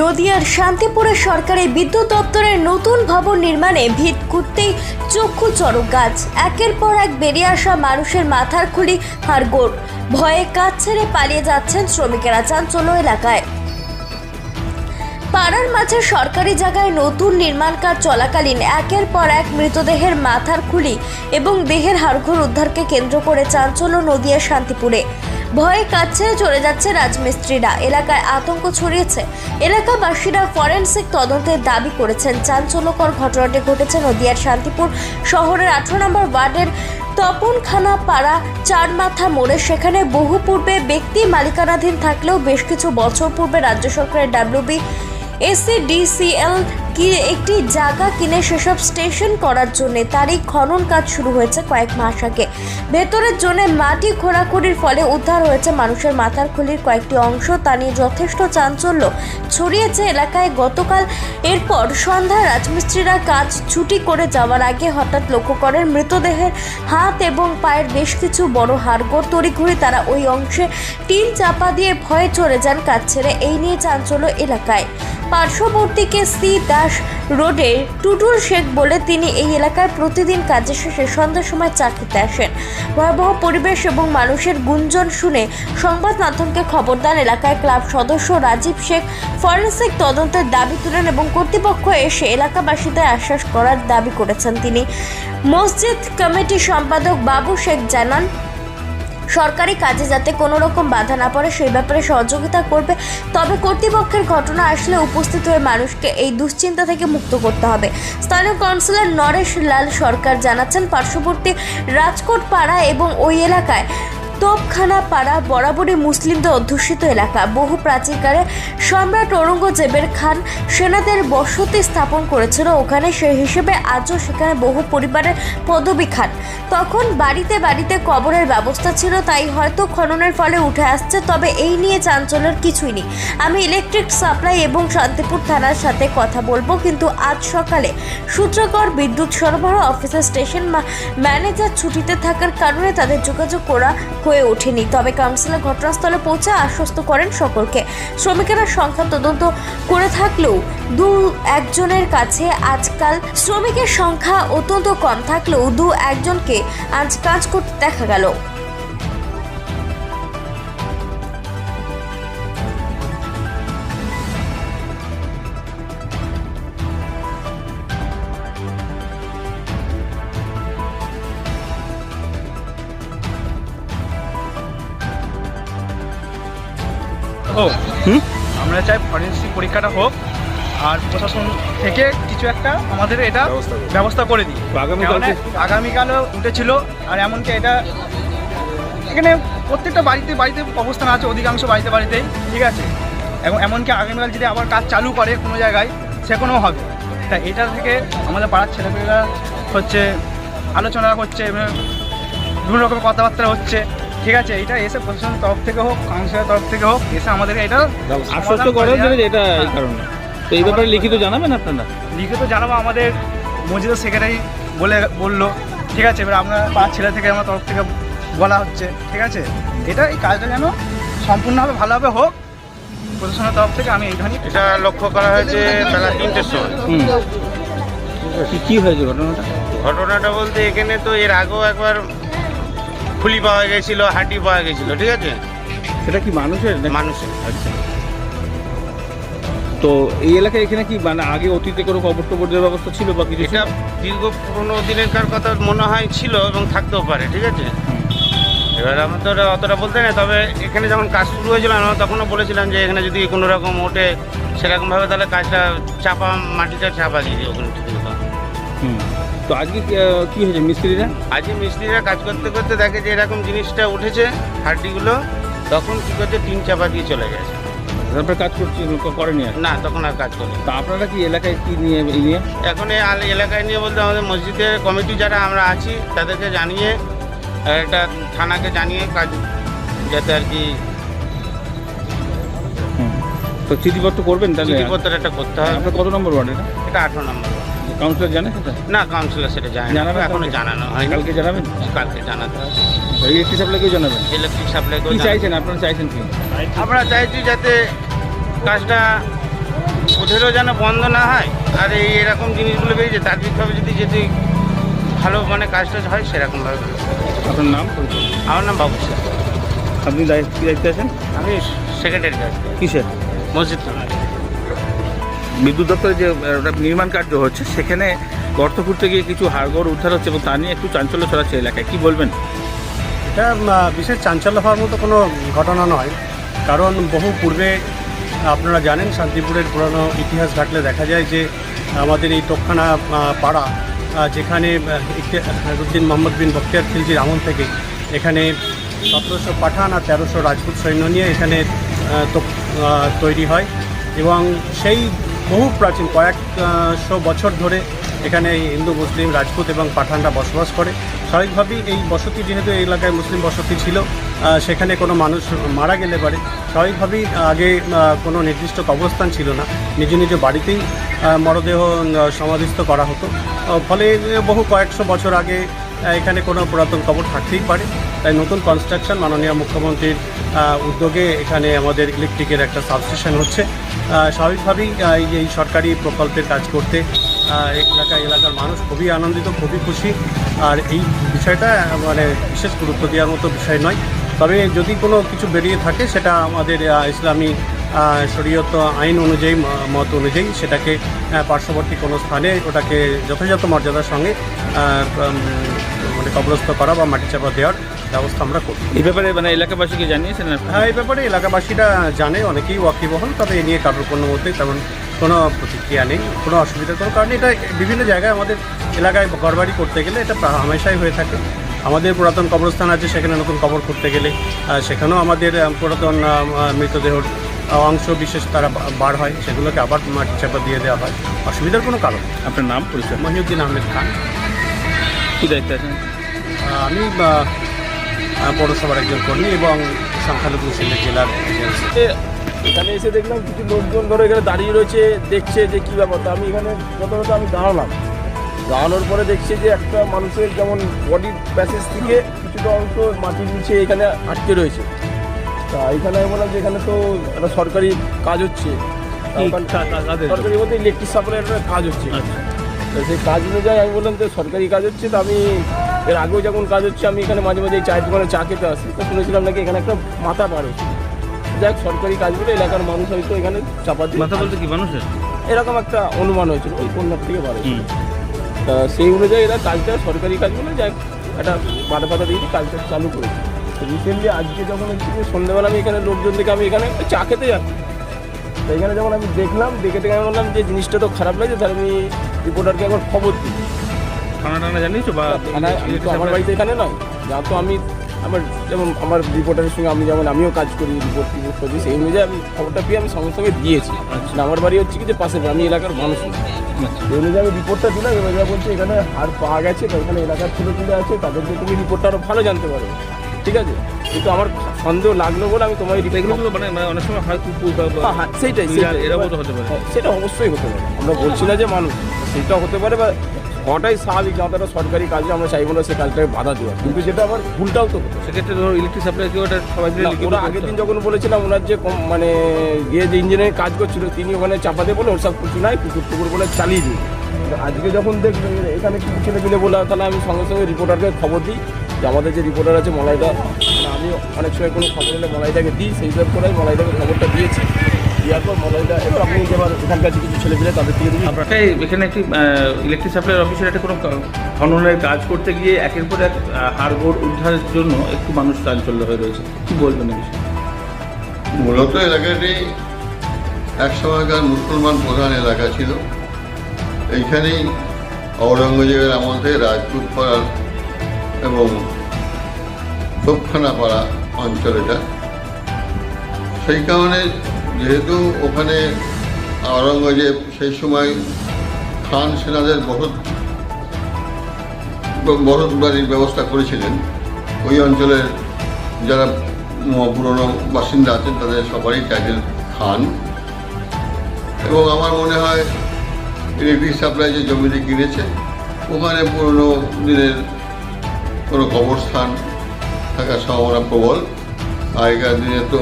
নদিয়ার শান্তিপুরে সরকারি বিদ্যুৎ দপ্তরের নতুন ভবন নির্মাণে ভিত করতেই চক্ষু চড়ক গাছ। একের পর এক বেরিয়ে আসা মানুষের মাথার খুলি হাড়গোড় ভয়ে কাজ ছেড়ে পালিয়ে যাচ্ছেন শ্রমিকেরা চাঞ্চল্য এলাকায়। পাড়ার মাঝে সরকারি জায়গায় নতুন নির্মাণ কাজ চলাকালীন একের পর এক মৃতদেহের মাথার খুলি এবং দেহের হাড়ঘোড় উদ্ধারকে কেন্দ্র করে চাঞ্চল্য নদিয়া শান্তিপুরে। ভয়ে কাজ ছেড়ে চলে যাচ্ছে রাজমিস্ত্রিরা। এলাকায় আতঙ্ক ছড়িয়েছে। এলাকাবাসীরা ফরেন্সিক তদন্তের দাবি করেছেন। চাঞ্চল্যকর ঘটনাটি ঘটেছে নদিয়ার শান্তিপুর শহরের আঠারো নম্বর ওয়ার্ডের তপনখানা পাড়া চার মাথা মোড়ে। সেখানে বহু পূর্বে ব্যক্তি মালিকানাধীন থাকলেও বেশ কিছু বছর পূর্বে রাজ্য সরকারের ডাব্লিউবি এসিডিসিএল কি একটি জায়গা কিনে সেসব স্টেশন করার জন্য তারই খনন কাজ শুরু হয়েছে কয়েক মাস আগে। ভেতরের জন্য মাটি খোঁড়াখুড়ির ফলে উদ্ধার হয়েছে মানুষের মাথার খুলির কয়েকটি অংশ। তা নিয়ে যথেষ্ট চাঞ্চল্য ছড়িয়েছে এলাকায়। গতকাল এরপর সন্ধ্যায় রাজমিস্ত্রিরা কাজ ছুটি করে যাওয়ার আগে হঠাৎ লক্ষ্য করেন মৃতদেহের হাত এবং পায়ের বেশ কিছু বড় হাড়গোড় তড়িঘড়ি তারা ওই অংশে টিন চাপা দিয়ে ভয়ে চলে যান কাজ ছেড়ে। এই নিয়ে চাঞ্চল্য এলাকায়। পার্শ্ববর্তীকে সি দাস রোডে টুটুল শেখ বলে তিনি এই এলাকায় প্রতিদিন কাজের শেষে সন্ধ্যার সময় চাকরিতে আসেন। ভয়াবহ পরিবেশ এবং মানুষের গুঞ্জন শুনে সংবাদ মাধ্যমকে খবর দেন এলাকায় ক্লাব সদস্য রাজীব শেখ। ফরেন্সিক তদন্তের দাবি তুলেন এবং কর্তৃপক্ষ এসে এলাকাবাসীদের আশ্বাস করার দাবি করেছেন তিনি। মসজিদ কমিটি সম্পাদক বাবু শেখ জানান সরকারি কাজে যাতে কোনো রকম বাধা না পড়ে, সেই ব্যাপারে সহযোগিতা করবে। তবে কর্তৃপক্ষের ঘটনা আসলে উপস্থিত হয়ে মানুষকে এই দুশ্চিন্তা থেকে মুক্ত করতে হবে। স্থানীয় কাউন্সিলর নরেশ লাল সরকার জানাচ্ছেন, পার্শ্ববর্তী রাজকোট পাড়া এবং ওই এলাকায় তোপখানা পাড়া বরাবরই মুসলিমদের অধ্যুষিত এলাকা। বহু প্রাচীনকালে সম্রাট ঔরঙ্গজেবের খান সেনাদের বসতি স্থাপন করেছিল। ওখানে সেই হিসেবে আজও সেখানে বহু পরিবারের পদবী খান। তখন বাড়িতে বাড়িতে কবরের ব্যবস্থা ছিল, তাই হয়তো খননের ফলে উঠে আসছে, তবে এই নিয়ে চাঞ্চল্যের কিছুই নেই। আমি ইলেকট্রিক সাপ্লাই এবং শান্তিপুর থানার সাথে কথা বলব, কিন্তু আজ সকালে সূত্রকর বিদ্যুৎ সরবরাহ অফিসের স্টেশন ম্যানেজার ছুটিতে থাকার কারণে তাদের যোগাযোগ করা ওঠেনি। তবে কাউন্সিলর ঘটনাস্থলে পৌঁছে আশ্বস্ত করেন সকলকে। শ্রমিকেরা সংখ্যা তদন্ত করে থাকলেও দু একজনের কাছে আজকাল শ্রমিকের সংখ্যা অত্যন্ত কম থাকলেও দু একজনকে আজ কাজ করতে দেখা গেল। হোক আমরা চাই ফরেন্সিক পরীক্ষাটা হোক আর প্রশাসন থেকে কিছু একটা আমাদের এটা ব্যবস্থা করে দিই। আগামীকালও উঠেছিল আর এমনকি এটা এখানে প্রত্যেকটা বাড়িতে বাড়িতে অবস্থান আছে অধিকাংশ বাড়িতে বাড়িতেই ঠিক আছে? এবং এমনকি আগামীকাল যদি আবার কাজ চালু করে কোনো জায়গায় সেখানেও হবে। তা এটা থেকে আমাদের পাড়ার ছেলেমেয়েরা হচ্ছে আলোচনা করছে বিভিন্ন রকম কথাবার্তা হচ্ছে। ঠিক আছে এটা এসে প্রশাসনের তরফ থেকে হোক কাউন্সিলের তরফ থেকে হোক এসে আমাদের এটা আশ্বস্ত করার জন্য যে এটা এই কারণে। তো এই ব্যাপারে লিখিত জানাবেন আপনারা? লিখিত জানাব আমাদের মসজিদের সেক্রেটারি বলে বলল। ঠিক আছে এবার আমরা পাঁচ ছেলে থেকে আমার তরফ থেকে বলা হচ্ছে। ঠিক আছে এটা এই কাজটা যেন সম্পূর্ণভাবে ভালোভাবে হোক প্রশাসনের তরফ থেকে আমি এইখানে এটা লক্ষ্য করা হয়েছে বেলা তিনটের সময়। হুম। কি কি হয়েছে ঘটনাটা? ঘটনাটা বলতে এখানে তো এর আগেও একবার খুলি পাওয়া গেছিল হাঁটি পাওয়া গেছিল ঠিক আছে? সেটা কি মানুষের? মানুষের। আচ্ছা। তো এই এলাকায় এখানে কি মানে আগে অতীতে কোনো কবর টবরের ব্যবস্থা ছিল বা কিছু? এটা দীর্ঘ পুরোনো দিনেরকার কথা মনে হয় ছিল এবং থাকতেও পারে ঠিক আছে? এবার আমরা তো অতটা বলতে না তবে এখানে যখন কাজ শুরু হয়েছিল আমরা তখনও বলেছিলাম যে এখানে যদি কোনো রকম ওঠে সেরকমভাবে তাহলে কাজটা চাপা মাটিটা চাপা দিয়ে ওখানে তো আজকে কি, হয়েছে মিস্ত্রিরা? আজকে মিস্ত্রিরা কাজ করতে করতে দেখে যে এরকম জিনিসটা উঠেছে হাড্ডিগুলো তখন কী করছে টিন চাপা দিয়ে চলে গেছে। তারপরে কাজ করছি করেনি না তখন আর কাজ করে তা আপনারা কি এলাকায় কি নিয়ে নিয়ে? এখন এই এলাকায় নিয়ে বলতে আমাদের মসজিদের কমিটি যারা আমরা আছি তাদেরকে জানিয়ে একটা থানাকে জানিয়ে কাজ যাতে আর কি তো চিঠিপত্র করবেন তাহলে? চিঠিপত্র একটা করতে হবে। আপনার কত নম্বর ওয়ার্ড এটা? এটা আঠারো নম্বর কাউন্সিলর জানে? সেটা না কাউন্সিলর সেটা জানে না। জানাবেন এখনও জানানো হয়নি। কালকে জানাবেন? কালকে জানাতে হবে। ইলেকট্রিক সাপ্লাইকেও জানাবেন? ইলেকট্রিক সাপ্লাই কি চাইছেন? আপনারা চাইছেন কি? আমরা চাইছি যাতে কাজটা ওদেরও যেন বন্ধ না হয় আর এই এরকম জিনিসগুলো বেরিয়েছে তার্কিকভাবে যদি যদি ভালো মানে কাজ টাজ হয় সেরকমভাবে আপনার নাম? আমার নাম বাবু শেখ। আপনি দায়িত্ব দায়িত্বে আছেন? আমি সেক্রেটারি কাজ কিসের? মসজিদ বিদ্যুৎ দপ্তরে যে নির্মাণ কার্য হচ্ছে, সেখানে গর্ত খুঁড়তে গিয়ে কিছু হাড়গড় উদ্ধার হচ্ছে এবং তা নিয়ে একটু চাঞ্চল্য ছড়াচ্ছে এলাকায়। কি বলবেন? এটা বিশেষ চাঞ্চল্য হওয়ার মতো কোনো ঘটনা নয়। কারণ বহু পূর্বে আপনারা জানেন, শান্তিপুরের পুরানো ইতিহাস ঘাটলে দেখা যায় যে, আমাদের এই তোপখানা পাড়া যেখানে রুদ্দিন মোহাম্মদ বিন বখতিয়ার খিলজির আমল থেকে এখানে সতেরোশো পাঠান আর তেরোশো রাজপুত সৈন্য নিয়ে এখানে তৈরি হয় এবং সেই বহু প্রাচীন কয়েকশো বছর ধরে এখানে হিন্দু, মুসলিম, রাজপুত এবং পাঠানরা বসবাস করে। স্বাভাবিকভাবেই এই বসতি যেহেতু এই এলাকায় মুসলিম বসতি ছিল সেখানে কোনো মানুষ মারা গেলে পারে। স্বাভাবিকভাবেই আগে কোনো নির্দিষ্ট কবরস্থান ছিল না। নিজ নিজ বাড়িতেই মরদেহ সমাধিস্থ করা হতো। ফলে বহু কয়েকশো বছর আগে এখানে কোনো পুরাতন কবর থাকতেই পারে। তাই নতুন কনস্ট্রাকশন মাননীয় মুখ্যমন্ত্রীর উদ্যোগে এখানে আমাদের ইলেকট্রিকের একটা সাবস্টেশন হচ্ছে। স্বাভাবিকভাবেই এই সরকারি প্রকল্পের কাজ করতে এলাকা এলাকার মানুষ খুবই আনন্দিত, খুবই খুশি। আর এই বিষয়টা মানে বিশেষ গুরুত্ব দেওয়ার মতো বিষয় নয়। তবে যদি কোনো কিছু বেরিয়ে থাকে, সেটা আমাদের ইসলামী শরীয়ত আইন অনুযায়ী মত অনুযায়ী সেটাকে পার্শ্ববর্তী কোনো স্থানে ওটাকে যথাযথ মর্যাদার সঙ্গে মানে কবরস্থ করা বা মাটি চাপা দেওয়ার ব্যবস্থা আমরা করি এই ব্যাপারে মানে এলাকাবাসীকে জানিয়েছেন হ্যাঁ এই ব্যাপারে এলাকাবাসীরা জানে অনেকেই ওয়াকিবহল তবে এ নিয়ে কারোর কোনো মধ্যে তেমন কোনো প্রতিক্রিয়া নেই কোনো অসুবিধার কোনো কারণ এটা বিভিন্ন জায়গায় আমাদের এলাকায় ঘরবাড়ি করতে গেলে এটা হামেশাই হয়ে থাকে। আমাদের পুরাতন কবরস্থান আছে সেখানে নতুন কবর করতে গেলে সেখানেও আমাদের পুরাতন মৃতদেহর অংশ বিশেষ তারা বার হয় সেগুলোকে আবার মাটি চাপা দিয়ে দেওয়া হয়। অসুবিধার কোনো কারণ আপনার নাম পরিচয়? মহিউদ্দিন আহমেদ খান। কি দায়িত্বে আছেন? আমি পৌরসভার একজন কর্মী এবং সংখ্যালঘু সিলেট জেলার এখানে এসে দেখলাম কিছু লোকজন ধরো এখানে দাঁড়িয়ে রয়েছে দেখছে যে কী ব্যাপার। তো আমি এখানে প্রথমত আমি দাঁড়ালাম। দাঁড়ানোর পরে দেখছি যে একটা মানুষের যেমন বডি প্যাসেজ থেকে কিছুটা অংশ মাটির নিচে এখানে আটকে রয়েছে। তা এখানে আমি বললাম যে এখানে তো একটা সরকারি কাজ হচ্ছে? সরকারি বলতে ইলেকট্রিক সাপ্লাইয়ের একটা কাজ হচ্ছে। আচ্ছা। তো সেই কাজ অনুযায়ী আমি বললাম যে সরকারি কাজ হচ্ছে তো আমি এর আগেও যখন কাজ হচ্ছে আমি এখানে মাঝে মাঝে এই চায়ের দোকানে চা খেতে আসি। তো শুনেছিলাম নাকি এখানে একটা মাথা পার। হচ্ছে যাক সরকারি কাজগুলো এলাকার মানুষ হয়তো এখানে চাপা দিয়ে মাথা বলতে কি মানুষের? এরকম একটা অনুমান হয়েছিল ওই কন্যার থেকে বার তা সেই অনুযায়ী এরা কাজটা সরকারি কাজগুলো যাক একটা বাধা পাতা দিয়ে কাজটা চালু করেছে। রিসেন্টলি আজকে যখন হচ্ছে যে সন্ধ্যেবেলা আমি এখানে লোকজন থেকে আমি এখানে একটা চা খেতে যাচ্ছি। তো এখানে যখন আমি দেখলাম দেখে দেখে আমি বললাম যে জিনিসটা তো খারাপ লাগছে তাহলে আমি রিপোর্টারকে একবার খবর দিই। থানা টানা জানিয়েছো বা আমি তো আমার বাড়িতে এখানে নয় যা তো আমি আমার যেমন আমার রিপোর্টারের সঙ্গে আমি যেমন আমিও কাজ করি রিপোর্ট টিপোর্ট করি সেই অনুযায়ী আমি খবরটা পেয়ে আমি সঙ্গে সঙ্গে দিয়েছি আচ্ছা। না, আমার বাড়ি হচ্ছে কি যে পাশে আমি এলাকার মানুষ আচ্ছা। সেই অনুযায়ী আমি রিপোর্টটা দিলাম এবার বলছে এখানে হার পাওয়া গেছে এখানে এলাকার ছোটো ছেলে আছে তাদেরকে তুমি রিপোর্টটা আরও ভালো জানতে পারবে ঠিক আছে? কিন্তু আমার সন্দেহ লাগল বলে আমি তোমার এগুলো মানে মানে অনেক সময় হয় কুকুর হ্যাঁ, হ্যাঁ, সেইটাই। হতে পারে। হ্যাঁ, সেটা অবশ্যই হতে পারে। আমরা বলছি না যে মানুষ সেটা হতে পারে বা হওয়াটাই স্বাভাবিক একটা সরকারি কাজে আমরা চাইব না সে কাজটাকে বাধা দেওয়া কিন্তু যেটা আবার ভুলটাও তো সেক্ষেত্রে ধরো ইলেকট্রিক সাপ্লাই কি ওটা সবাই ওরা আগের দিন যখন বলেছিলাম ওনার যে মানে গিয়ে যে ইঞ্জিনিয়ারিং কাজ করছিল তিনি ওখানে চাপাতে বলে ওর সব কিছু নাই কুকুর টুকুর বলে চালিয়ে দিই আজকে যখন দেখবে যে এখানে কিছু ছেলে মিলে বলে তাহলে আমি সঙ্গে সঙ্গে রিপোর্টারকে খবর দিই। যে আমাদের যে রিপোর্টার আছে মলাইদা মানে আমি অনেক সময় কোনো খবর এলে মলাইদাকে দিই সেই হিসাব করে মলাইদাকে খবরটা দিয়েছি। দেওয়ার পর মলাইদা এবার আপনি এখানকার যে কিছু ছেলে তাদের থেকে আপনাকে এখানে একটি ইলেকট্রিক সাপ্লাই অফিসের একটা কোনো খননের কাজ করতে গিয়ে একের পর এক হাড়গোড় উদ্ধারের জন্য একটু মানুষ চাঞ্চল্য হয়ে রয়েছে। কি বলবেন এই বিষয়ে? মূলত এলাকাটি এক সময়কার মুসলমান প্রধান এলাকা ছিল। এইখানেই ঔরঙ্গজেবের আমল থেকে রাজপুত পাড়ার এবং দক্ষিণা পাড়া অঞ্চল এটা। সেই কারণে যেহেতু ওখানে আওরঙ্গজেব সেই সময় খান সেনাদের বহুত বরদ বাড়ির ব্যবস্থা করেছিলেন। ওই অঞ্চলের যারা পুরনো বাসিন্দা আছেন তাদের সবারই টাইটেল খান। এবং আমার মনে হয় ইলেকট্রিক সাপ্লাই যে জমিটি কিনেছে। ওখানে পুরনো দিনের কোনো কবরস্থান থাকার সম্ভাবনা প্রবল। আগেকার দিনে তো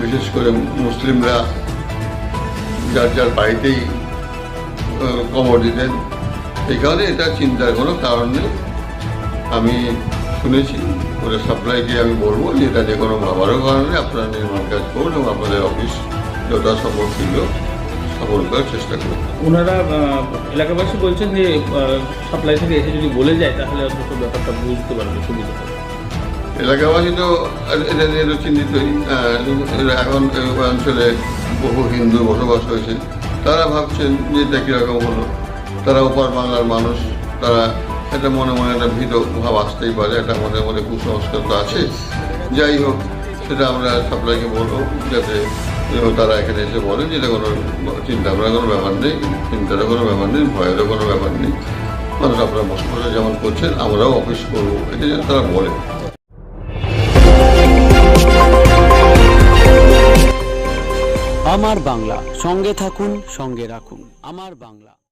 বিশেষ করে মুসলিমরা যার যার বাড়িতেই কবর দিতেন। এই কারণে এটা চিন্তার কোনো কারণ নেই। আমি শুনেছি, ওরা সাপ্লাইকে আমি বলব যে, এটা যে কোনো ভাবারও কারণে আপনারা নির্মাণ কাজ করুন এবং আপনাদের অফিস যথাসম্ভব শীঘ্র সফল করার চেষ্টা করুন ওনারা এলাকাবাসী বলছেন যে সাপ্লাই থেকে এসে যদি বলে যায় তাহলে অন্তত ব্যাপারটা বুঝতে পারবে সুবিধা এলাকাবাসী তো এটা নিয়ে তো চিন্তিতই। এখন অঞ্চলে বহু হিন্দু বসবাস হয়েছে। তারা ভাবছেন যে এটা কীরকম হলো? তারা ওপার বাংলার মানুষ তারা একটা মনে মনে একটা ভীত ভাব আসতেই পারে একটা মনে মনে কুসংস্কার তো আছে। যাই হোক সেটা আমরা সাপ্লাইকে বলব যাতে যেন তারা এখানে এসে বলেন যে এটা কোনো চিন্তা করার কোনো ব্যাপার নেই। চিন্তারও কোনো ব্যাপার নেই, ভয়েরও কোনো ব্যাপার নেই। মানুষ আপনারা বসবাস যেমন করছেন আমরাও অফিস করব, এটা তারা বলে। আমার বাংলা, সঙ্গে থাকুন, সঙ্গে রাখুন। আমার বাংলা।